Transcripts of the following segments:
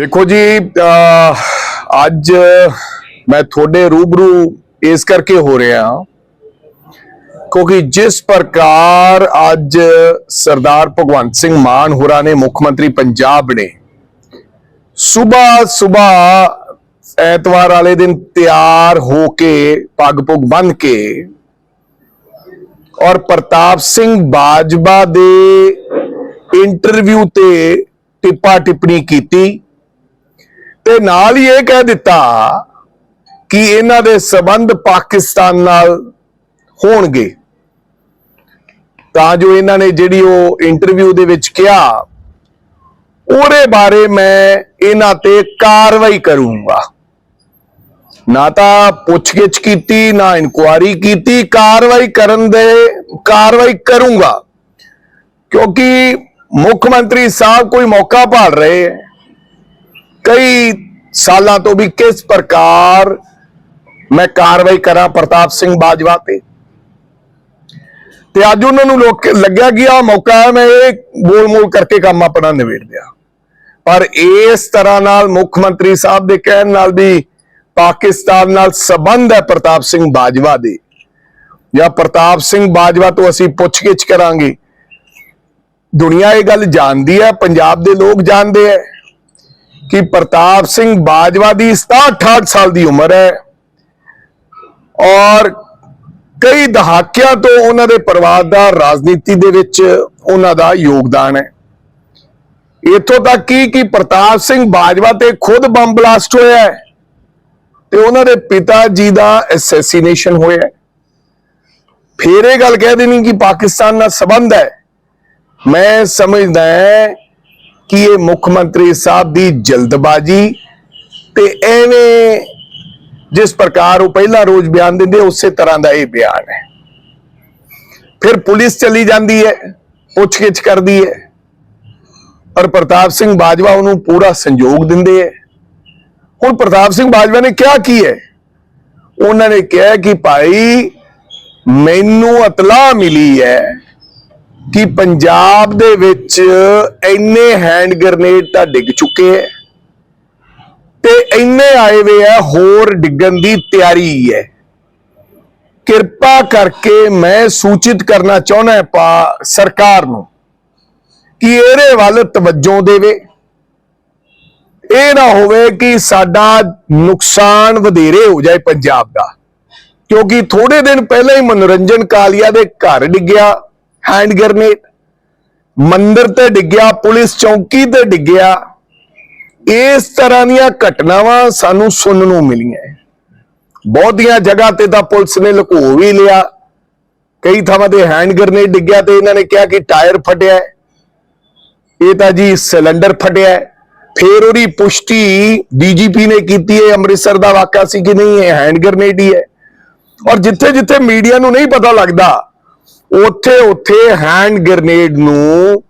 ਦੇਖੋ ਜੀ ਅੱਜ ਮੈਂ ਤੁਹਾਡੇ ਰੂਬਰੂ ਇਸ ਕਰਕੇ ਹੋ ਰਿਹਾ ਕਿਉਂਕਿ ਜਿਸ ਪ੍ਰਕਾਰ ਅੱਜ ਸਰਦਾਰ ਭਗਵੰਤ ਸਿੰਘ ਮਾਨ ਹੋਰਾਂ ਨੇ ਮੁੱਖ ਮੰਤਰੀ ਪੰਜਾਬ ਨੇ ਸਵੇਰ ਸਵੇਰ ਐਤਵਾਰ ਵਾਲੇ ਦਿਨ ਤਿਆਰ ਹੋ ਕੇ ਪੱਗ ਪੁੱਗ ਬੰਨ ਕੇ ਔਰ ਪ੍ਰਤਾਪ ਸਿੰਘ ਬਾਜਵਾ ਦੇ ਇੰਟਰਵਿਊ ਤੇ ਟਿੱਪਾ ਟਿੱਪਣੀ ਕੀਤੀ। ਤੇ ਨਾਲ ਹੀ ਇਹ ਕਹਿ ਦਿੱਤਾ ਕਿ ਇਹਨਾਂ ਦੇ ਸਬੰਧ ਪਾਕਿਸਤਾਨ ਨਾਲ ਹੋਣਗੇ। ਤਾਂ ਜੋ ਇਹਨਾਂ ਨੇ ਜਿਹੜੀ ਉਹ ਇੰਟਰਵਿਊ ਦੇ ਵਿੱਚ ਕਿਹਾ, ਉਹਦੇ ਬਾਰੇ ਮੈਂ ਇਹਨਾਂ ਤੇ ਕਾਰਵਾਈ ਕਰੂੰਗਾ। ਨਾ ਤਾਂ ਪੁੱਛਗਿੱਛ ਕੀਤੀ, ਨਾ ਇਨਕੁਆਰੀ ਕੀਤੀ, ਕਾਰਵਾਈ ਕਰਨ ਦੇ, ਕਾਰਵਾਈ ਕਰੂੰਗਾ। ਕਿਉਂਕਿ ਮੁੱਖ ਮੰਤਰੀ ਸਾਹਿਬ ਕੋਈ ਮੌਕਾ ਭਾਲ ਰਹੇ ਹੈ। ਕਈ ਸਾਲਾਂ ਤੋਂ ਵੀ ਕਿਸ ਪ੍ਰਕਾਰ ਮੈਂ ਕਾਰਵਾਈ ਕਰਾਂ ਪ੍ਰਤਾਪ ਸਿੰਘ ਬਾਜਵਾ ਤੇ। ਤੇ ਅੱਜ ਉਹਨਾਂ ਨੂੰ ਲੋਕ ਲੱਗਿਆ ਕਿ ਆ ਮੌਕਾ ਹੈ, ਮੈਂ ਇਹ ਬੋਲ ਮੋਲ ਕਰਕੇ ਕੰਮ ਆਪਣਾ ਨਿਬੇੜ ਦਿਆ ਪਰ ਇਸ ਤਰ੍ਹਾਂ ਨਾਲ ਮੁੱਖ ਮੰਤਰੀ ਸਾਹਿਬ ਦੇ ਕਹਿਣ ਨਾਲ ਵੀ ਪਾਕਿਸਤਾਨ ਨਾਲ ਸਬੰਧ ਹੈ ਪ੍ਰਤਾਪ ਸਿੰਘ ਬਾਜਵਾ ਦੇ। ਜਾਂ ਪ੍ਰਤਾਪ ਸਿੰਘ ਬਾਜਵਾ ਤੋਂ ਅਸੀਂ ਪੁੱਛਗਿੱਛ ਕਰਾਂਗੇ। ਦੁਨੀਆ ਇਹ ਗੱਲ ਜਾਣਦੀ ਹੈ, ਪੰਜਾਬ ਦੇ ਲੋਕ ਜਾਣਦੇ ਹੈ। ਕਿ ਪ੍ਰਤਾਪ ਸਿੰਘ ਬਾਜਵਾ ਦੀ 67 ਸਾਲ ਦੀ ਉਮਰ ਹੈ ਔਰ ਕਈ ਦਹਾਕਿਆਂ ਤੋਂ ਉਹਨਾਂ ਦੇ ਪਰਿਵਾਰ ਦਾ ਰਾਜਨੀਤੀ ਦੇ ਵਿੱਚ ਉਹਨਾਂ ਦਾ ਯੋਗਦਾਨ ਹੈ। ਇਥੋਂ ਤੱਕ ਕਿ ਕਿ ਪ੍ਰਤਾਪ ਸਿੰਘ ਬਾਜਵਾ ਤੇ ਖੁਦ ਬੰਬ ਬਲਾਸਟ ਹੋਇਆ ਹੈ ਤੇ ਉਹਨਾਂ ਦੇ ਪਿਤਾ ਜੀ ਦਾ ਅਸੈਸੀਨੇਸ਼ਨ ਹੋਇਆ ਹੈ। ਫੇਰ ਇਹ ਗੱਲ ਕਹਿ ਦੇਣੀ ਕਿ ਪਾਕਿਸਤਾਨ ਨਾਲ ਸੰਬੰਧ ਹੈ। ਮੈਂ ਸਮਝਦਾ ਹਾਂ ਕਿ ਇਹ ਮੁੱਖ ਮੰਤਰੀ ਸਾਹਿਬ ਦੀ ਜਲਦਬਾਜ਼ੀ? ਤੇ ਐਵੇਂ ਜਿਸ ਪ੍ਰਕਾਰ ਉਹ ਪਹਿਲਾ ਰੋਜ਼ ਬਿਆਨ ਦਿੰਦੇ, ਉਸੇ ਤਰ੍ਹਾਂ ਦਾ ਇਹ ਬਿਆਨ ਹੈ। ਫਿਰ ਪੁਲਿਸ ਚਲੀ ਜਾਂਦੀ ਹੈ, ਪੁੱਛਗਿੱਛ ਕਰਦੀ ਹੈ। ਔਰ ਪ੍ਰਤਾਪ ਸਿੰਘ ਬਾਜਵਾ ਉਹਨੂੰ ਪੂਰਾ ਸੰਯੋਗ ਦਿੰਦੇ ਹੈ। ਹੁਣ ਪ੍ਰਤਾਪ ਸਿੰਘ ਬਾਜਵਾ ਨੇ ਕਿਹਾ ਕੀ ਹੈ? ਉਹਨਾਂ ਨੇ ਕਿਹਾ ਕਿ ਭਾਈ, ਮੈਨੂੰ ਇਤਲਾਹ ਮਿਲੀ ਹੈ ਕਿ ਪੰਜਾਬ ਦੇ ਵਿੱਚ ਇੰਨੇ ਹੈਂਡ ਗ੍ਰਨੇਡ ਤਾਂ ਡਿੱਗ ਚੁੱਕੇ ਐ ਤੇ ਇੰਨੇ ਆਏ ਵੇ ਆ ਹੋਰ ਡਿੱਗਣ ਦੀ ਤਿਆਰੀ ਹੈ ਕਿਰਪਾ ਕਰਕੇ ਮੈਂ ਸੂਚਿਤ ਕਰਨਾ ਚਾਹੁੰਦਾ ਪਾ ਸਰਕਾਰ ਨੂੰ ਕਿ ਇਹਦੇ ਵੱਲ ਤਵੱਜੋ ਦੇਵੇ। ਇਹ ਨਾ ਹੋਵੇ ਕਿ ਸਾਡਾ ਨੁਕਸਾਨ ਵਧੇਰੇ ਹੋ ਜਾਏ ਪੰਜਾਬ ਦਾ, ਕਿਉਂਕਿ ਥੋੜੇ ਦਿਨ ਪਹਿਲਾਂ ਹੀ ਮਨੋਰੰਜਨ ਕਾਲੀਆ ਦੇ ਘਰ ਡਿੱਗਿਆ। ਹੈਂਡ ਗ੍ਰਨੇਡ ਮੰਦਰ ਤੇ ਡਿੱਗਿਆ, ਪੁਲਿਸ ਚੌਂਕੀ ਤੇ ਡਿੱਗਿਆ। ਇਸ ਤਰ੍ਹਾਂ ਦੀਆਂ ਘਟਨਾਵਾਂ ਸਾਨੂੰ ਸੁਣਨ ਨੂੰ ਮਿਲੀਆਂ। ਬਹੁਤੀਆਂ ਜਗ੍ਹਾ ਤੇ ਤਾਂ ਪੁਲਿਸ ਨੇ ਲੁਕੋ ਵੀ ਲਿਆ। ਕਈ ਥਾਵਾਂ ਤੇ ਹੈਂਡ ਗ੍ਰਨੇਡ ਡਿੱਗਿਆ ਤੇ ਇਹਨਾਂ ਨੇ ਕਿਹਾ ਕਿ ਟਾਇਰ ਫਟਿਆ ਇਹ ਤਾਂ ਜੀ ਸਿਲੰਡਰ ਫਟਿਆ ਹੈ। ਫਿਰ ਉਹਦੀ ਪੁਸ਼ਟੀ ਡੀਜੀਪੀ ਨੇ ਕੀਤੀ ਹੈ। ਅੰਮ੍ਰਿਤਸਰ ਦਾ ਵਾਕਿਆ ਸੀ ਕਿ ਨਹੀਂ, ਇਹ ਹੈਂਡ ਗ੍ਰਨੇਡ ਹੀ ਹੈ। ਔਰ ਜਿੱਥੇ ਜਿੱਥੇ ਮੀਡੀਆ ਨੂੰ ਨਹੀਂ ਪਤਾ ਲੱਗਦਾ ਉੱਥੇ ਉੱਥੇ ਹੈਂਡ ਗ੍ਰਨੇਡ ਨੂੰ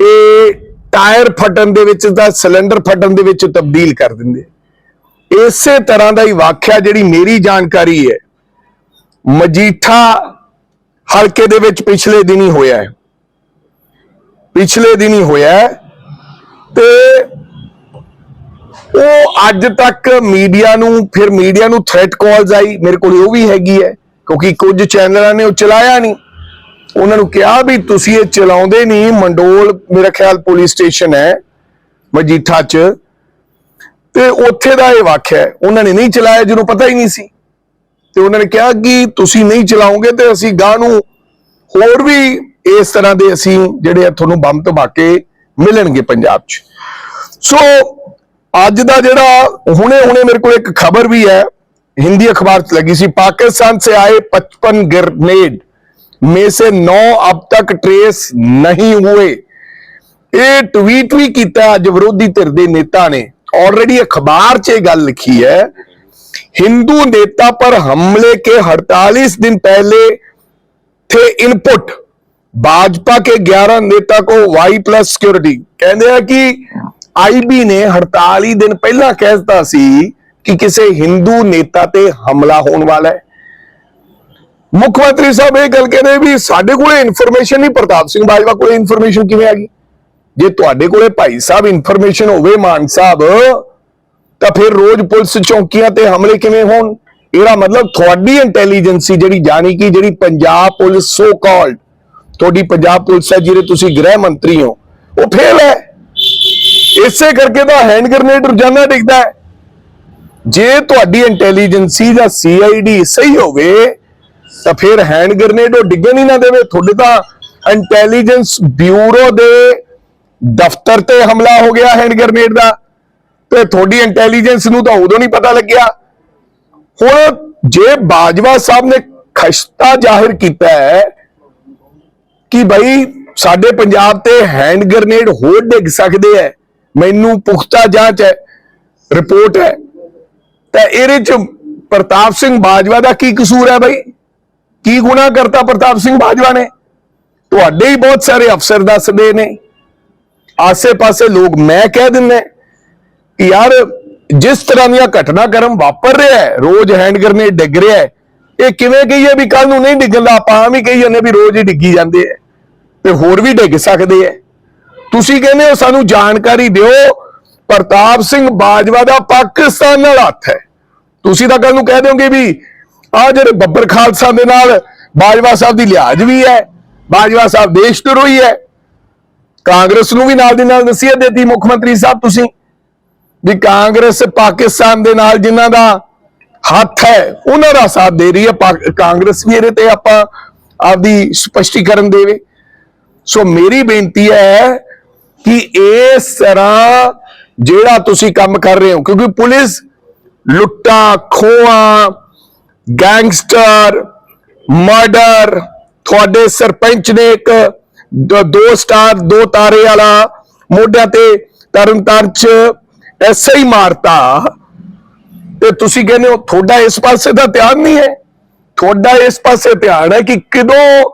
ਇਹ ਟਾਇਰ ਫਟਣ ਦੇ ਵਿੱਚ ਤਾਂ ਸਿਲੰਡਰ ਫਟਣ ਦੇ ਵਿੱਚ ਤਬਦੀਲ ਕਰ ਦਿੰਦੇ ਇਸੇ ਤਰ੍ਹਾਂ ਦਾ ਹੀ ਵਾਕਿਆ ਜਿਹੜੀ ਮੇਰੀ ਜਾਣਕਾਰੀ ਹੈ, ਮਜੀਠਾ ਹਲਕੇ ਦੇ ਵਿੱਚ ਪਿਛਲੇ ਦਿਨ ਹੀ ਹੋਇਆ ਹੈ। ਪਿਛਲੇ ਦਿਨ ਹੀ ਹੋਇਆ ਹੈ ਤੇ ਉਹ ਅੱਜ ਤੱਕ ਮੀਡੀਆ ਨੂੰ, ਫਿਰ ਮੀਡੀਆ ਨੂੰ ਥ੍ਰੈਟ ਕਾਲਸ ਆਈ, ਮੇਰੇ ਕੋਲ ਉਹ ਵੀ ਹੈਗੀ ਹੈ। ਕਿਉਂਕਿ ਕੁਝ ਚੈਨਲਾਂ ਨੇ ਉਹ ਚਲਾਇਆ ਨਹੀਂ। ਉਹਨਾਂ ਨੂੰ ਕਿਹਾ ਵੀ ਤੁਸੀਂ ਇਹ ਚਲਾਉਂਦੇ ਨਹੀਂ। ਮੰਡੋਲ ਮੇਰਾ ਖਿਆਲ ਪੁਲਿਸ ਸਟੇਸ਼ਨ ਹੈ, ਮਜੀਠਾ 'ਚ। ਤੇ ਉੱਥੇ ਦਾ ਇਹ ਵਾਕਿਆ ਹੈ, ਉਹਨਾਂ ਨੇ ਨਹੀਂ ਚਲਾਇਆ ਜਿਹਨੂੰ ਪਤਾ ਹੀ ਨਹੀਂ ਸੀ। ਤੇ ਉਹਨਾਂ ਨੇ ਕਿਹਾ ਕਿ ਤੁਸੀਂ ਨਹੀਂ ਚਲਾਓਗੇ ਤੇ ਅਸੀਂ ਗਾਂ ਨੂੰ ਹੋਰ ਵੀ ਇਸ ਤਰ੍ਹਾਂ ਦੇ ਅਸੀਂ ਜਿਹੜੇ ਆ ਤੁਹਾਨੂੰ ਬੰਬ ਧਮਾਕੇ ਮਿਲਣਗੇ ਪੰਜਾਬ 'ਚ। ਸੋ ਅੱਜ ਦਾ ਜਿਹੜਾ ਹੁਣੇ ਹੁਣੇ ਮੇਰੇ ਕੋਲ ਇੱਕ ਖਬਰ ਵੀ ਹੈ हिंदी अखबार से लगी सी पाकिस्तान से आए 55 ग्रेनेड में से 9 अब तक ट्रेस नहीं हुए ਇਹ ਟਵੀਟ ਵੀ ਕੀਤਾ ਅੱਜ ਵਿਰੋਧੀ ਧਿਰ ਦੇ ਨੇਤਾ ਨੇ ਆਲਰੇਡੀ ਅਖਬਾਰ 'ਚ ਇਹ ਗੱਲ ਲਿਖੀ ਹੈ हिंदू नेता पर हमले के 48 दिन पहले थे इनपुट भाजपा के 11 नेता को वाई प्लस सिक्योरिटी ਕਹਿੰਦੇ ਆ ਕਿ ਆਈਬੀ ਨੇ 48 ਦਿਨ ਪਹਿਲਾਂ ਕਹਿ ਦਿੱਤਾ ਸੀ ਕਿ ਕਿਸੇ ਹਿੰਦੂ ਨੇਤਾ ਤੇ ਹਮਲਾ ਹੋਣ ਵਾਲਾ ਹੈ। ਮੁੱਖ ਮੰਤਰੀ ਸਾਹਿਬ ਇਹ ਗੱਲ ਕਹਿੰਦੇ ਵੀ ਸਾਡੇ ਕੋਲੇ ਇਨਫੋਰਮੇਸ਼ਨ ਨਹੀਂ, ਪ੍ਰਤਾਪ ਸਿੰਘ ਬਾਜਵਾ ਕੋਲੇ ਇਨਫੋਰਮੇਸ਼ਨ ਕਿਵੇਂ ਆ ਗਈ? ਜੇ ਤੁਹਾਡੇ ਕੋਲੇ ਭਾਈ ਸਾਹਿਬ ਇਨਫੋਰਮੇਸ਼ਨ ਹੋਵੇ, ਮਾਨ ਸਾਹਿਬ, ਤਾਂ ਫਿਰ ਰੋਜ਼ ਪੁਲਿਸ ਚੌਕੀਆਂ ਤੇ ਹਮਲੇ ਕਿਵੇਂ ਹੋਣ? ਇਹਦਾ ਮਤਲਬ ਤੁਹਾਡੀ ਇੰਟੈਲੀਜੈਂਸੀ ਜਿਹੜੀ ਜਾਣੀ ਕਿ ਜਿਹੜੀ ਪੰਜਾਬ ਪੁਲਿਸ ਸੋ ਕਾਲਡ ਤੁਹਾਡੀ ਪੰਜਾਬ ਪੁਲਿਸ ਹੈ ਜਿਹੜੇ ਤੁਸੀਂ ਗ੍ਰਹਿ ਮੰਤਰੀ ਹੋ, ਉਹ ਫੇਲ ਹੈ। ਇਸੇ ਕਰਕੇ ਤਾਂ ਹੈਂਡ ਗ੍ਰਨੇਡ ਰੋਜ਼ਾਨਾ ਡਿੱਗਦਾ ਹੈ। ਜੇ ਤੁਹਾਡੀ ਇੰਟੈਲੀਜੈਂਸੀ ਜਾਂ ਸੀਆਈਡੀ ਸਹੀ ਹੋਵੇ, ਤਾਂ ਫਿਰ ਹੈਂਡ ਗ੍ਰਨੇਡ ਉਹ ਡਿੱਗਣ ਹੀ ਨਾ ਦੇਵੇ। ਤੁਹਾਡੇ ਤਾਂ ਇੰਟੈਲੀਜੈਂਸ ਬਿਊਰੋ ਦੇ ਦਫ਼ਤਰ ਤੇ ਹਮਲਾ ਹੋ ਗਿਆ ਹੈਂਡ ਗ੍ਰਨੇਡ ਦਾ। ਤੇ ਤੁਹਾਡੀ ਇੰਟੈਲੀਜੈਂਸ ਨੂੰ ਤਾਂ ਉਦੋਂ ਨਹੀਂ ਪਤਾ ਲੱਗਿਆ। ਹੁਣ ਜੇ ਬਾਜਵਾ ਸਾਹਿਬ ਨੇ ਖਸ਼ਤਾ ਜ਼ਾਹਿਰ ਕੀਤਾ ਹੈ ਕਿ ਭਾਈ ਸਾਡੇ ਪੰਜਾਬ ਤੇ ਹੈਂਡ ਗ੍ਰਨੇਡ ਹੋਰ ਡਿੱਗ ਸਕਦੇ ਹੈ, ਮੈਨੂੰ ਪੁਖਤਾ ਜਾਂਚ ਹੈ, ਰਿਪੋਰਟ ਹੈ। ਤਾਂ ਇਹਦੇ ਚ ਪ੍ਰਤਾਪ ਸਿੰਘ ਬਾਜਵਾ ਦਾ ਕੀ ਕਸੂਰ ਹੈ ਭਾਈ ਕੀ ਗੁਨਾਹ ਕਰਤਾ ਪ੍ਰਤਾਪ ਸਿੰਘ ਬਾਜਵਾ ਨੇ? ਤੁਹਾਡੇ ਹੀ ਬਹੁਤ ਸਾਰੇ ਅਫਸਰ ਦੱਸਦੇ ਨੇ। ਆਸੇ-ਪਾਸੇ ਲੋਕ ਮੈਂ ਕਹਿ ਦਿੰਦੇ ਕਿ ਯਾਰ, ਜਿਸ ਤਰ੍ਹਾਂ ਦੀਆਂ ਘਟਨਾਕ੍ਰਮ ਵਾਪਰ ਰਿਹਾ ਹੈ, ਰੋਜ਼ ਹੈਂਡ ਗ੍ਰਨੇਡ ਡਿੱਗ ਰਿਹਾ ਹੈ, ਇਹ ਕਿਵੇਂ ਕਹੀਏ ਵੀ ਕੱਲ ਨੂੰ ਨਹੀਂ ਡਿੱਗਦਾ, ਆਪਾਂ ਵੀ ਕਹੀ ਜਾਂਦੇ ਵੀ ਰੋਜ਼ ਹੀ ਡਿੱਗੀ ਜਾਂਦੇ ਆ ਤੇ ਹੋਰ ਵੀ ਡਿੱਗ ਸਕਦੇ ਆ ਤੁਸੀਂ ਕਹਿੰਦੇ ਹੋ ਸਾਨੂੰ ਜਾਣਕਾਰੀ ਦਿਓ ਪ੍ਰਤਾਪ ਸਿੰਘ ਬਾਜਵਾ ਦਾ ਪਾਕਿਸਤਾਨ ਨਾਲ ਹੱਥ ਹੈ। ਤੁਸੀਂ ਤਾਂ ਕੱਲ ਨੂੰ ਕਹਿ ਦਿਓਗੇ ਵੀ ਆ ਜਿਹੜੇ ਬੱਬਰ ਖਾਲਸਾ ਦੇ ਨਾਲ ਬਾਜਵਾ ਸਾਹਿਬ ਦੀ ਲਿਹਾਜ਼ ਵੀ ਹੈ, ਬਾਜਵਾ ਸਾਹਿਬ ਦੇਸ਼ ਧਰੋਹੀ ਹੈ। ਕਾਂਗਰਸ ਨੂੰ ਵੀ ਨਾਲ ਦੀ ਨਾਲ ਨਸੀਹਤ ਦਿੱਤੀ ਮੁੱਖ ਮੰਤਰੀ ਸਾਹਿਬ ਤੁਸੀਂ, ਵੀ ਕਾਂਗਰਸ ਪਾਕਿਸਤਾਨ ਦੇ ਨਾਲ ਜਿਨ੍ਹਾਂ ਦਾ ਹੱਥ ਹੈ, ਉਹਨਾਂ ਦਾ ਸਾਥ ਦੇ ਰਹੀ ਹੈ। ਪਾ- ਕਾਂਗਰਸ ਵੀ ਇਹਦੇ ਤੇ ਆਪਾਂ ਆਪਦੀ ਸਪਸ਼ਟੀਕਰਨ ਦੇਵੇ। ਸੋ ਮੇਰੀ ਬੇਨਤੀ ਹੈ ਕਿ ਇਸ ਤਰ੍ਹਾਂ ਜਿਹੜਾ ਤੁਸੀਂ ਕੰਮ ਕਰ ਰਹੇ ਹੋ, ਕਿਉਂਕਿ ਪੁਲਿਸ ਲੁੱਟਾਂ ਖੋਆ ਗੈਂਗਸਟਰ, ਮਰਡਰ, ਤੁਹਾਡੇ ਸਰਪੰਚ ਨੇ ਇੱਕ ਦੋ ਸਟਾਰ, ਦੋ ਤਾਰੇ ਵਾਲਾ ਮੋਢਿਆਂ ਤੇ ਤਰਨਤਾਰਨ ਚ ਐਸੇ ਹੀ ਮਾਰਤਾ। ਤੇ ਤੁਸੀਂ ਕਹਿੰਦੇ ਹੋ, ਤੁਹਾਡਾ ਇਸ ਪਾਸੇ ਦਾ ਧਿਆਨ ਨਹੀਂ ਹੈ। ਤੁਹਾਡਾ ਇਸ ਪਾਸੇ ਧਿਆਨ ਹੈ ਕਿ ਕਿਦੋਂ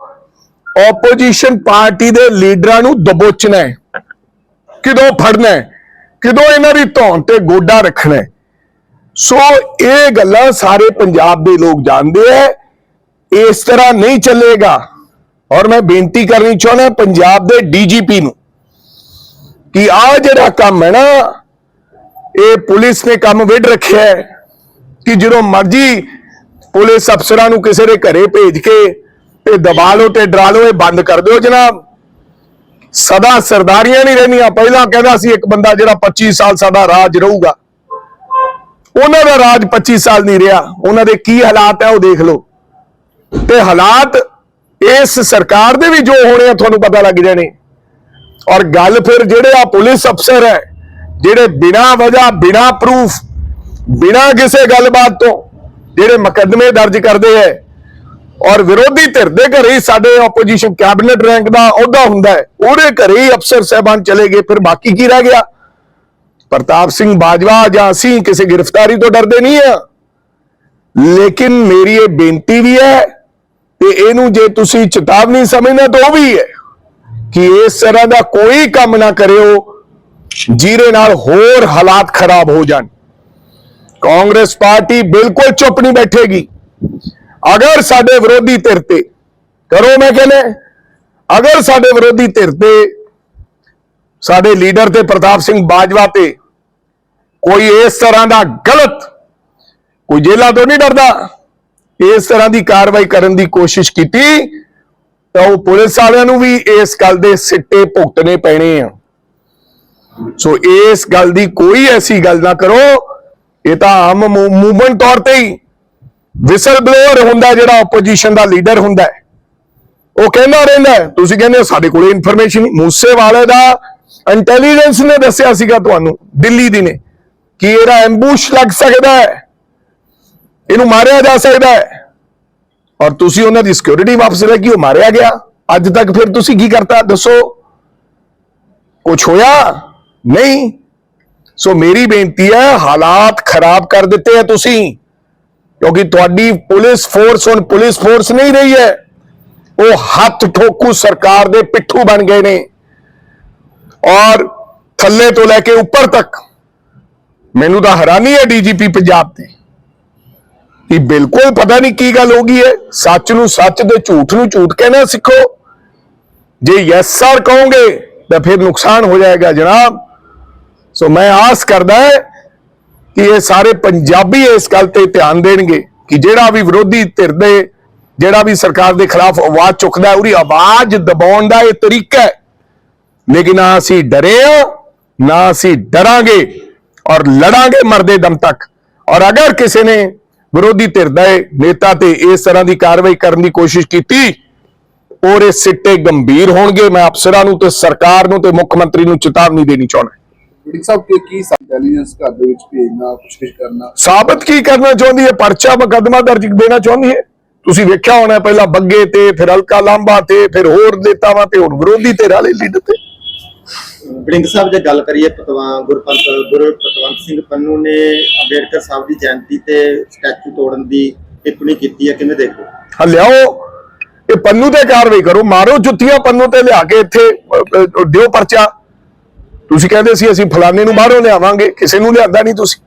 ਆਪੋਜੀਸ਼ਨ ਪਾਰਟੀ ਦੇ ਲੀਡਰਾਂ ਨੂੰ ਦਬੋਚਣਾ ਹੈ, ਕਿਦੋਂ ਫੜਨਾ ਹੈ। ਕਿਦੋਂ ਇਹਨਾਂ ਦੀ ਧੌਣ ਤੇ ਗੋਡਾ ਰੱਖਣਾ ਸੋ ਇਹ ਗੱਲਾਂ ਸਾਰੇ ਪੰਜਾਬ ਦੇ ਲੋਕ ਜਾਣਦੇ ਐ। ਇਸ ਤਰ੍ਹਾਂ ਨਹੀਂ ਚੱਲੇਗਾ। ਔਰ ਮੈਂ ਬੇਨਤੀ ਕਰਨੀ ਚਾਹੁੰਦਾ ਪੰਜਾਬ ਦੇ ਡੀਜੀਪੀ ਨੂੰ ਕਿ ਆ ਜਿਹੜਾ ਕੰਮ ਹੈ ਨਾ, ਇਹ ਪੁਲਿਸ ਨੇ ਕੰਮ ਵਿੱਢ ਰੱਖਿਆ ਹੈ ਕਿ ਜਦੋਂ ਮਰਜ਼ੀ ਪੁਲਿਸ ਅਫਸਰਾਂ ਨੂੰ ਕਿਸੇ ਦੇ ਘਰੇ ਭੇਜ ਕੇ ਤੇ ਦਬਾ ਲਓ ਤੇ ਡਰਾ ਲਓ, ਇਹ ਬੰਦ ਕਰ ਦਿਓ ਜਨਾਬ। ਸਦਾ ਸਰਦਾਰੀਆਂ ਨਹੀਂ ਰਹਿਣੀਆਂ ਪਹਿਲਾਂ ਕਹਿੰਦਾ ਸੀ ਇੱਕ ਬੰਦਾ ਜਿਹੜਾ 25 ਸਾਲ ਸਾਡਾ ਰਾਜ ਰਹੂਗਾ। ਉਹਨਾਂ ਦਾ ਰਾਜ 25 ਸਾਲ ਨਹੀਂ ਰਿਹਾ। ਉਹਨਾਂ ਦੇ ਕੀ ਹਾਲਾਤ ਹੈ ਉਹ ਦੇਖ ਲਓ। ਤੇ ਹਾਲਾਤ ਇਸ ਸਰਕਾਰ ਦੇ ਵੀ ਜੋ ਹੋਣੇ ਆ, ਤੁਹਾਨੂੰ ਪਤਾ ਲੱਗ ਜਾਣੇ। ਔਰ ਗੱਲ ਫਿਰ ਜਿਹੜੇ ਆ ਪੁਲਿਸ ਅਫਸਰ ਹੈ, ਜਿਹੜੇ ਬਿਨਾ ਵਜ੍ਹਾ, ਬਿਨਾ ਪ੍ਰੂਫ ਬਿਨਾ ਕਿਸੇ ਗੱਲਬਾਤ ਤੋਂ ਜਿਹੜੇ ਮੁਕੱਦਮੇ ਦਰਜ ਕਰਦੇ ਹੈ ਔਰ ਵਿਰੋਧੀ ਧਿਰ ਦੇ ਘਰੇ ਹੀ ਸਾਡੇ ਆਪੋਜੀਸ਼ਨ ਕੈਬਨਿਟ ਰੈਂਕ ਦਾ ਅਹੁਦਾ ਹੁੰਦਾ ਹੈ, ਉਹਦੇ ਘਰੇ ਹੀ ਅਫਸਰ ਸਹਿਬਾਨ ਚਲੇ ਗਏ, ਫਿਰ ਬਾਕੀ ਕੀ ਰਹਿ ਗਿਆ? ਪ੍ਰਤਾਪ ਸਿੰਘ ਬਾਜਵਾ ਜਾਂ ਅਸੀਂ ਕਿਸੇ ਗ੍ਰਿਫਤਾਰੀ ਤੋਂ ਡਰਦੇ ਨਹੀਂ ਆ। ਲੇਕਿਨ ਮੇਰੀ ਇਹ ਬੇਨਤੀ ਵੀ ਹੈ ਤੇ ਇਹਨੂੰ ਜੇ ਤੁਸੀਂ ਚੇਤਾਵਨੀ ਸਮਝਣਾ ਤਾਂ ਉਹ ਵੀ ਹੈ ਕਿ ਇਸ ਤਰ੍ਹਾਂ ਦਾ ਕੋਈ ਕੰਮ ਨਾ ਕਰਿਓ ਜਿਹਦੇ ਨਾਲ ਹੋਰ ਹਾਲਾਤ ਖਰਾਬ ਹੋ ਜਾਣ। ਕਾਂਗਰਸ ਪਾਰਟੀ ਬਿਲਕੁਲ ਚੁੱਪ ਨਹੀਂ ਬੈਠੇਗੀ। ਅਗਰ ਸਾਡੇ ਵਿਰੋਧੀ ਧਿਰ ਤੇ, ਕਰੋ ਮੈਂ ਕਹਿੰਦੇ, ਅਗਰ ਸਾਡੇ ਵਿਰੋਧੀ ਧਿਰ ਤੇ, ਸਾਡੇ ਲੀਡਰ ਤੇ ਪ੍ਰਤਾਪ ਸਿੰਘ ਬਾਜਵਾ ਤੇ ਕੋਈ ਇਸ ਤਰ੍ਹਾਂ ਦਾ ਗਲਤ, ਕੋਈ ਜੇਲਾ ਤੋਂ ਨਹੀਂ ਡਰਦਾ, ਇਸ ਤਰ੍ਹਾਂ ਦੀ ਕਾਰਵਾਈ ਕਰਨ ਦੀ ਕੋਸ਼ਿਸ਼ ਕੀਤੀ, ਤਾਂ ਉਹ ਪੁਲਿਸ ਵਾਲਿਆਂ ਨੂੰ ਵੀ ਇਸ ਗੱਲ ਦੇ ਸਿੱਟੇ ਭੁਗਤਣੇ ਪੈਣੇ ਆ। ਸੋ ਇਸ ਗੱਲ ਦੀ ਕੋਈ ਐਸੀ ਗੱਲ ਨਾ ਕਰੋ, ਇਹ ਤਾਂ ਆਮ ਮੂਵਮੈਂਟ ਤੌਰ ਤੇ ਹੀ। ਵਿਸਲ ਬਲੋਅਰ ਹੁੰਦਾ ਜਿਹੜਾ ਆਪੋਜੀਸ਼ਨ ਦਾ ਲੀਡਰ ਹੁੰਦਾ ਉਹ ਕਹਿੰਦਾ ਰਹਿੰਦਾ ਤੁਸੀਂ ਕਹਿੰਦੇ ਹੋ ਸਾਡੇ ਕੋਲੇ ਇਨਫੋਰਮੇਸ਼ਨ ਮੂਸੇ ਵਾਲੇ ਦਾ ਇੰਟੈਲੀਜੈਂਸ ਨੇ ਦੱਸਿਆ ਸੀਗਾ ਤੁਹਾਨੂੰ, ਦਿੱਲੀ ਦੀ ਨੇ, ਕਿ ਇਹਦਾ ਐਂਬੂਸ਼ ਲੱਗ ਸਕਦਾ ਹੈ। ਇਹਨੂੰ ਮਾਰਿਆ ਜਾ ਸਕਦਾ ਹੈ। ਔਰ ਤੁਸੀਂ ਉਹਨਾਂ ਦੀ ਸਿਕਿਉਰਿਟੀ ਵਾਪਸ ਲੈ ਕੇ ਉਹ ਮਾਰਿਆ ਗਿਆ। ਅੱਜ ਤੱਕ ਫਿਰ ਤੁਸੀਂ ਕੀ ਕਰਤਾ? ਦੱਸੋ। ਕੁਝ ਹੋਇਆ? ਨਹੀਂ। ਸੋ ਮੇਰੀ ਬੇਨਤੀ ਹੈ, ਹਾਲਾਤ ਖਰਾਬ ਕਰ ਦਿੱਤੇ ਆ ਤੁਸੀਂ। ਕਿਉਂਕਿ ਤੁਹਾਡੀ ਪੁਲਿਸ ਫੋਰਸ ਹੁਣ ਪੁਲਿਸ ਫੋਰਸ ਨਹੀਂ ਰਹੀ ਹੈ ਉਹ ਹੱਥ ਠੋਕੂ ਸਰਕਾਰ ਦੇ ਪਿੱਠੂ ਬਣ ਗਏ ਨੇ ਔਰ ਥੱਲੇ ਤੋਂ ਲੈ ਕੇ ਉੱਪਰ ਤੱਕ ਮੈਨੂੰ ਤਾਂ ਹੈਰਾਨੀ ਹੈ ਡੀਜੀਪੀ ਪੰਜਾਬ ਤੇ ਕਿ ਬਿਲਕੁਲ ਪਤਾ ਨਹੀਂ ਕੀ ਗੱਲ ਹੋ ਗਈ ਹੈ ਸੱਚ ਨੂੰ ਸੱਚ ਤੇ ਝੂਠ ਨੂੰ ਝੂਠ ਕਹਿਣਾ ਸਿੱਖੋ ਜੇ ਯੈਸ ਸਰ ਕਹੋਗੇ ਤਾਂ ਫਿਰ ਨੁਕਸਾਨ ਹੋ ਜਾਏਗਾ ਜਨਾਬ ਸੋ ਮੈਂ ਆਸ ਕਰਦਾ ਹੈ ਕਿ ਇਹ ਸਾਰੇ ਪੰਜਾਬੀ ਇਸ ਗੱਲ ਤੇ ਧਿਆਨ ਦੇਣਗੇ ਕਿ ਜਿਹੜਾ ਵੀ ਵਿਰੋਧੀ ਧਿਰ ਦੇ, ਜਿਹੜਾ ਵੀ ਸਰਕਾਰ ਦੇ ਖਿਲਾਫ ਆਵਾਜ਼ ਚੁੱਕਦਾ, ਉਹਦੀ ਆਵਾਜ਼ ਦਬਾਉਣ ਦਾ ਇਹ ਤਰੀਕਾ ਹੈ। ਲੇਕਿਨ ਨਾ ਅਸੀਂ ਡਰੇ ਹਾਂ, ਨਾ ਅਸੀਂ ਡਰਾਂਗੇ ਔਰ ਲੜਾਂਗੇ ਮਰਦੇ ਦਮ ਤੱਕ। ਔਰ ਅਗਰ ਕਿਸੇ ਨੇ ਵਿਰੋਧੀ ਧਿਰ ਦੇ ਨੇਤਾ ਤੇ ਇਸ ਤਰ੍ਹਾਂ ਦੀ ਕਾਰਵਾਈ ਕਰਨ ਦੀ ਕੋਸ਼ਿਸ਼ ਕੀਤੀ ਔਰ ਇਹ ਸਿੱਟੇ ਗੰਭੀਰ ਹੋਣਗੇ। ਮੈਂ ਅਫਸਰਾਂ ਨੂੰ ਤੇ ਸਰਕਾਰ ਨੂੰ ਤੇ ਮੁੱਖ ਮੰਤਰੀ ਨੂੰ ਚੇਤਾਵਨੀ ਦੇਣੀ ਚਾਹੁੰਦਾ। ਵੜਿੰਗ ਸਾਹਿਬ ਕਿ ਕੀ ਇੰਟੈਲੀਜੈਂਸ ਘਰ ਦੇ ਵਿੱਚ ਭੇਜਣਾ ਕੋਸ਼ਿਸ਼ ਕਰਨਾ? ਸਾਬਤ ਕੀ ਕਰਨਾ ਚਾਹੁੰਦੀ ਹੈ? ਪਰਚਾ ਮੁਕੱਦਮਾ ਦਰਜ ਦੇਣਾ ਚਾਹੁੰਦੀ ਹੈ? ਤੁਸੀਂ ਵੇਖਿਆ ਹੋਣਾ ਪਹਿਲਾਂ ਬੱਗੇ ਤੇ ਫਿਰ ਹਲਕਾ ਲਾਂਬਾ ਤੇ ਫਿਰ ਹੋਰ ਨੇਤਾਵਾਂ ਤੇ ਹੁਣ ਵਿਰੋਧੀ ਤੇ ਵਾਲੇ ਲੀਡਰ ਤੇ। ਬਲਿੰਗ ਸਾਹਿਬ ਜੇ ਗੱਲ ਕਰੀਏ ਪਤਵਾਂ ਗੁਰਪੰਤ ਗੁਰੂ ਪਤਵੰਤ ਸਿੰਘ ਪੰਨੂ ਨੇ ਅੰਬੇਡਕਰ ਸਾਹਿਬ ਦੀ ਜਯੰਤੀ ਤੇ ਸਟੈਚੂ ਤੋੜਨ ਦੀ ਟਿੱਪਣੀ ਕੀਤੀ ਹੈ ਕਿਵੇਂ ਦੇਖੋ ਹਾਂ? ਲਿਆਓ। ਇਹ ਪੰਨੂ ਤੇ ਕਾਰਵਾਈ ਕਰੋ। ਮਾਰੋ ਜੁੱਤੀਆਂ ਪੰਨੂ ਤੇ ਲਿਆ ਕੇ ਇੱਥੇ ਦਿਓ ਪਰਚਾ। ਤੁਸੀਂ ਕਹਿੰਦੇ ਸੀ ਅਸੀਂ ਫਲਾਣੇ ਨੂੰ ਬਾਹਰੋਂ ਲਿਆਵਾਂਗੇ, ਕਿਸੇ ਨੂੰ ਲਿਆਂਦਾ ਨਹੀਂ ਤੁਸੀਂ।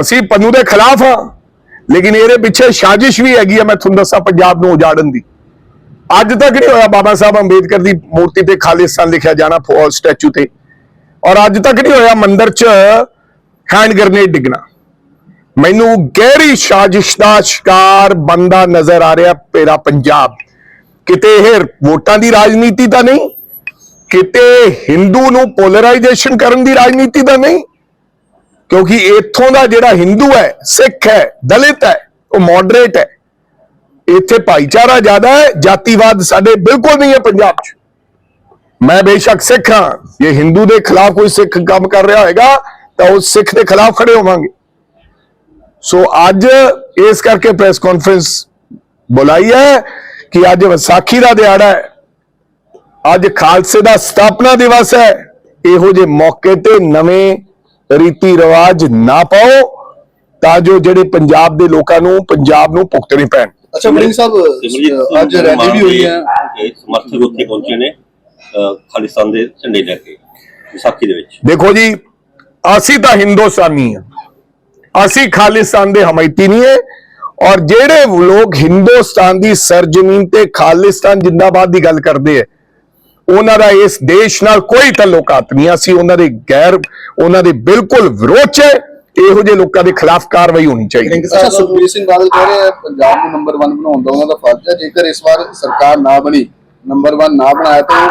ਅਸੀਂ ਪੰਨੂ ਦੇ ਖਿਲਾਫ ਹਾਂ, ਲੇਕਿਨ ਇਹਦੇ ਪਿੱਛੇ ਸਾਜ਼ਿਸ਼ ਵੀ ਹੈਗੀ ਆ, ਮੈਂ ਤੁਹਾਨੂੰ ਦੱਸਾਂ ਪੰਜਾਬ ਨੂੰ ਉਜਾੜਨ ਦੀ। ਅੱਜ ਤੱਕ ਨਹੀਂ ਹੋਇਆ ਬਾਬਾ ਸਾਹਿਬ ਅੰਬੇਦਕਰ ਦੀ ਮੂਰਤੀ ਤੇ ਖਾਲਿਸਤਾਨ ਲਿਖਿਆ ਜਾਣਾ ਫੋਲ ਸਟੈਚੂ ਤੇ। ਔਰ ਅੱਜ ਤੱਕ ਨਹੀਂ ਹੋਇਆ ਮੰਦਿਰ 'ਚ ਹੈਂਡ ਗ੍ਰਨੇਡ ਡਿੱਗਣਾ। ਮੈਨੂੰ ਗਹਿਰੀ ਸਾਜ਼ਿਸ਼ ਦਾ ਸ਼ਿਕਾਰ ਬੰਦਾ ਨਜ਼ਰ ਆ ਰਿਹਾ ਪੇਰਾ ਪੰਜਾਬ। ਕਿਤੇ ਇਹ ਵੋਟਾਂ ਦੀ ਰਾਜਨੀਤੀ ਤਾਂ ਨਹੀਂ ਕਿਤੇ ਹਿੰਦੂ ਨੂੰ ਪੋਲਰਾਈਜੇਸ਼ਨ ਕਰਨ ਦੀ ਰਾਜਨੀਤੀ ਤਾਂ ਨਹੀਂ, ਕਿਉਂਕਿ ਇੱਥੋਂ ਦਾ ਜਿਹੜਾ ਹਿੰਦੂ ਹੈ ਸਿੱਖ ਹੈ, ਦਲਿਤ ਹੈ, ਉਹ ਮੋਡਰੇਟ ਹੈ। ਇੱਥੇ ਭਾਈਚਾਰਾ ਜ਼ਿਆਦਾ ਹੈ, ਜਾਤੀਵਾਦ ਸਾਡੇ ਬਿਲਕੁਲ ਨਹੀਂ ਹੈ ਪੰਜਾਬ 'ਚ। ਮੈਂ ਬੇਸ਼ੱਕ ਸਿੱਖ ਹਾਂ। ਜੇ ਹਿੰਦੂ ਦੇ ਖਿਲਾਫ ਕੋਈ ਸਿੱਖ ਕੰਮ ਕਰ ਰਿਹਾ ਹੋਏਗਾ, ਤਾਂ ਉਹ ਸਿੱਖ ਦੇ ਖਿਲਾਫ ਖੜੇ ਹੋਵਾਂਗੇ। ਸੋ ਅੱਜ ਇਸ ਕਰਕੇ ਪ੍ਰੈਸ ਕਾਨਫਰੰਸ ਬੁਲਾਈ ਹੈ ਕਿ ਅੱਜ ਵਿਸਾਖੀ ਦਾ ਦਿਹਾੜਾ ਹੈ। ਅੱਜ ਖਾਲਸੇ ਦਾ ਸਥਾਪਨਾ ਦਿਵਸ ਹੈ। ਇਹੋ ਜਿਹੇ ਮੌਕੇ ਤੇ ਨਵੇਂ ਰੀਤੀ ਰਿਵਾਜ ਨਾ ਪਾਓ ਤਾਂ ਜੋ ਜਿਹੜੇ ਪੰਜਾਬ ਦੇ ਲੋਕਾਂ ਨੂੰ ਪੰਜਾਬ ਨੂੰ ਭੁਗਤਣੇ ਪੈਣ। ਅੱਛਾ ਵੜਿੰਗ ਸਾਹਿਬ ਅੱਜ ਰੈਲੀ ਵੀ ਹੋਈ ਹੈ। ਸਮਰਥਕ ਉੱਥੇ ਪਹੁੰਚੇ ਨੇ ਖਾਲਿਸਤਾਨ ਦੇ ਝੰਡੇ ਲੈ ਕੇ ਵਿਸਾਖੀ ਦੇ ਵਿੱਚ। ਦੇਖੋ ਜੀ ਅਸੀਂ ਤਾਂ ਹਿੰਦੁਸਤਾਨੀ ਆ ਅਸੀਂ ਖਾਲਿਸਤਾਨ ਦੇ ਹਮਾਇਤੀ ਨਹੀਂ ਹੈ। ਔਰ ਜਿਹੜੇ ਲੋਕ ਹਿੰਦੁਸਤਾਨ ਦੀ ਸਰਜ਼ਮੀਨ ਤੇ ਖਾਲਿਸਤਾਨ ਜਿੰਦਾਬਾਦ ਦੀ ਗੱਲ ਕਰਦੇ ਹੈ ਉਹਨਾਂ ਦਾ ਇਸ ਦੇਸ਼ ਨਾਲ ਕੋਈ ਤਾਲੁਕਾਤ ਨਹੀਂ ਅਸੀਂ ਉਹਨਾਂ ਦੇ ਗੈਰ ਉਹਨਾਂ ਦੇ ਬਿਲਕੁਲ ਵਿਰੋਧ 'ਚ ਹੈ। ਇਹੋ ਜਿਹੇ ਲੋਕਾਂ ਦੇ ਖਿਲਾਫ ਕਾਰਵਾਈ ਹੋਣੀ ਚਾਹੀਦੀ ਹੈ। ਅੱਛਾ ਸੁਖਬੀਰ ਸਿੰਘ ਬਾਦਲ ਕਹਿ ਰਹੇ ਆ ਪੰਜਾਬ ਨੂੰ ਨੰਬਰ 1 ਬਣਾਉਣ ਦਾ ਉਹਨਾਂ ਦਾ ਫਰਜ਼ ਹੈ। ਜੇਕਰ ਇਸ ਵਾਰ ਸਰਕਾਰ ਨਾ ਬਣੀ ਨੰਬਰ 1 ਨਾ ਬਣਾਇਆ ਤਾਂ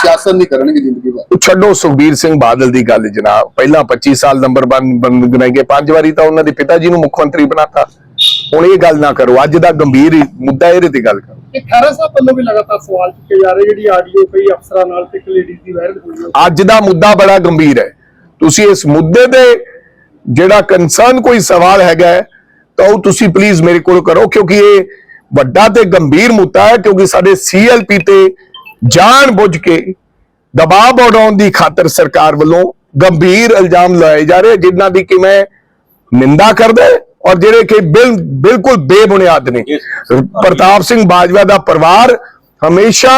ਸਿਆਸਤ ਨਹੀਂ ਕਰਨਗੇ ਜ਼ਿੰਦਗੀ ਭਰ। ਛੱਡੋ ਸੁਖਬੀਰ ਸਿੰਘ ਬਾਦਲ ਦੀ ਗੱਲ ਜਨਾਬ। ਪਹਿਲਾਂ 25 ਸਾਲ ਨੰਬਰ 1 ਬਣਾਏ ਗਏ ਪੰਜ ਵਾਰੀ ਤਾਂ ਉਹਨਾਂ ਦੇ ਪਿਤਾ ਜੀ ਨੂੰ ਮੁੱਖ ਮੰਤਰੀ ਬਣਾਤਾ। ਹੁਣ ਇਹ ਗੱਲ ਨਾ ਕਰੋ ਅੱਜ ਦਾ ਗੰਭੀਰ ਮੁੱਦਾ ਇਹਦੇ ਤੇ ਗੱਲ ਕਰੋ। ਇਹ ਖਹਿਰਾ ਸਾਹਿਬ ਵੱਲੋਂ ਵੀ ਲਗਾਤਾਰ ਸਵਾਲ ਚੁੱਕੇ ਜਾ ਰਹੇ, ਜਿਹੜੀ ਆਡੀਓ ਕਈ ਅਫਸਰਾਂ ਨਾਲ ਤੇ ਲੇਡੀਜ਼ ਦੀ ਵਾਇਰਲ ਹੋਈ ਹੈ। ਅੱਜ ਦਾ ਮੁੱਦਾ ਬੜਾ ਗੰਭੀਰ ਹੈ। ਤੁਸੀਂ ਇਸ ਮੁੱਦੇ ਤੇ ਜਿਹੜਾ ਕੰਸਰਨ ਕੋਈ ਸਵਾਲ ਹੈਗਾ ਤਾਂ ਉਹ ਤੁਸੀਂ ਪਲੀਜ਼ ਮੇਰੇ ਕੋਲ ਕਰੋ, ਕਿਉਂਕਿ ਇਹ ਵੱਡਾ ਤੇ ਗੰਭੀਰ ਮੁੱਦਾ ਹੈ, ਕਿਉਂਕਿ ਸਾਡੇ ਸੀਐਲਪੀ ਤੇ ਜਾਣ ਬੁੱਝ ਕੇ ਦਬਾਅ ਬਣਾਉਣ ਦੀ ਖਾਤਰ ਸਰਕਾਰ ਵੱਲੋਂ ਗੰਭੀਰ ਇਲਜ਼ਾਮ ਲਾਏ ਜਾ ਰਹੇ, ਜਿਨ੍ਹਾਂ ਦੀ ਕਿ ਮੈਂ ਨਿੰਦਾ ਕਰਦਾ ਔਰ ਜਿਹੜੇ ਕਿ ਬਿਲ- ਬਿਲਕੁਲ ਬੇਬੁਨਿਆਦ ਨੇ। ਪ੍ਰਤਾਪ ਸਿੰਘ ਬਾਜਵਾ ਦਾ ਪਰਿਵਾਰ ਹਮੇਸ਼ਾ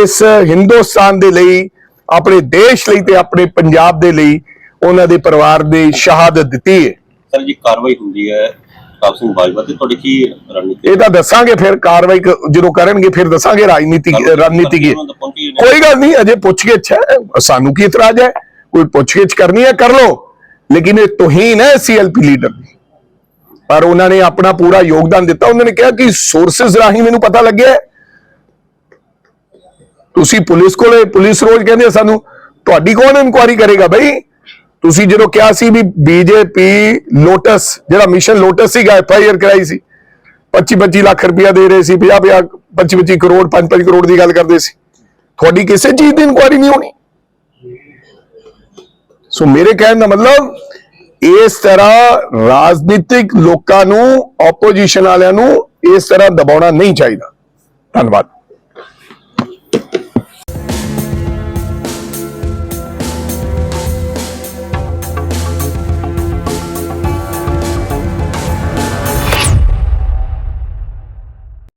ਇਸ ਹਿੰਦੁਸਤਾਨ ਦੇ ਲਈ ਆਪਣੇ ਦੇਸ਼ ਲਈ ਤੇ ਆਪਣੇ ਪੰਜਾਬ ਦੇ ਲਈ ਉਹਨਾਂ ਦੇ ਪਰਿਵਾਰ ਦੇ ਸ਼ਹਾਦਤ ਦਿੱਤੀ ਹੈ। ਸਰ ਜੀ ਕਾਰਵਾਈ ਹੁੰਦੀ ਹੈ ਪ੍ਰਤਾਪ ਸਿੰਘ ਬਾਜਵਾ ਤੇ ਤੁਹਾਡੀ ਕੀ ਰਣਨੀਤੀ? ਇਹ ਤਾਂ ਦੱਸਾਂਗੇ ਫਿਰ ਕਾਰਵਾਈ ਜਦੋਂ ਕਰਨਗੇ ਫਿਰ ਦੱਸਾਂਗੇ ਰਾਜਨੀਤੀ ਰਣਨੀਤੀ ਕੀ। ਕੋਈ ਗੱਲ ਨਹੀਂ ਅਜੇ ਪੁੱਛਗਿੱਛ ਹੈ। ਸਾਨੂੰ ਕੀ ਇਤਰਾਜ਼ ਹੈ? ਕੋਈ ਪੁੱਛਗਿੱਛ ਕਰਨੀ ਹੈ ਕਰ ਲੋ ਲੇਕਿਨ ਇਹ ਤੋਹੀਨ ਹੈ ਸੀਐਲਪੀ ਲੀਡਰ ਦੀ। ਪਰ ਉਹਨਾਂ ਨੇ ਆਪਣਾ ਪੂਰਾ ਯੋਗਦਾਨ ਦਿੱਤਾ। ਉਹਨਾਂ ਨੇ ਕਿਹਾ ਕਿ ਸੋਰਸਸ ਰਾਹੀਂ ਮੈਨੂੰ ਪਤਾ ਲੱਗਿਆ ਤੁਸੀਂ ਪੁਲਿਸ ਕੋਲੇ, ਪੁਲਿਸ ਰੋਜ਼ ਕਹਿੰਦੇ ਸਾਨੂੰ, ਤੁਹਾਡੀ ਕੌਣ ਇਨਕੁਆਇਰੀ ਕਰੇਗਾ ਬਈ? ਤੁਸੀਂ ਜਦੋਂ ਕਿਹਾ ਸੀ ਵੀ ਬੀਜੇਪੀ ਲੋਟਸ ਜਿਹੜਾ ਮਿਸ਼ਨ ਲੋਟਸ ਸੀਗਾ ਐਫਆਈਆਰ ਕਰਾਈ ਸੀ 25 25 ਲੱਖ ਰੁਪਇਆ ਦੇ ਰਹੇ ਸੀ 50 50 25 25 ਕਰੋੜ 5 5 ਕਰੋੜ ਦੀ ਗੱਲ ਕਰਦੇ ਸੀ। ਤੁਹਾਡੀ ਕਿਸੇ ਚੀਜ਼ ਦੀ ਇਨਕੁਆਇਰੀ ਨਹੀਂ ਹੋਣੀ। ਸੋ ਮੇਰੇ ਕਹਿਣ ਦਾ ਮਤਲਬ ਇਸ ਤਰ੍ਹਾਂ ਰਾਜਨੀਤਿਕ ਲੋਕਾਂ ਨੂੰ ਆਪੋਜੀਸ਼ਨ ਵਾਲਿਆਂ ਨੂੰ ਇਸ ਤਰ੍ਹਾਂ ਦਬਾਉਣਾ ਨਹੀਂ ਚਾਹੀਦਾ। ਧੰਨਵਾਦ।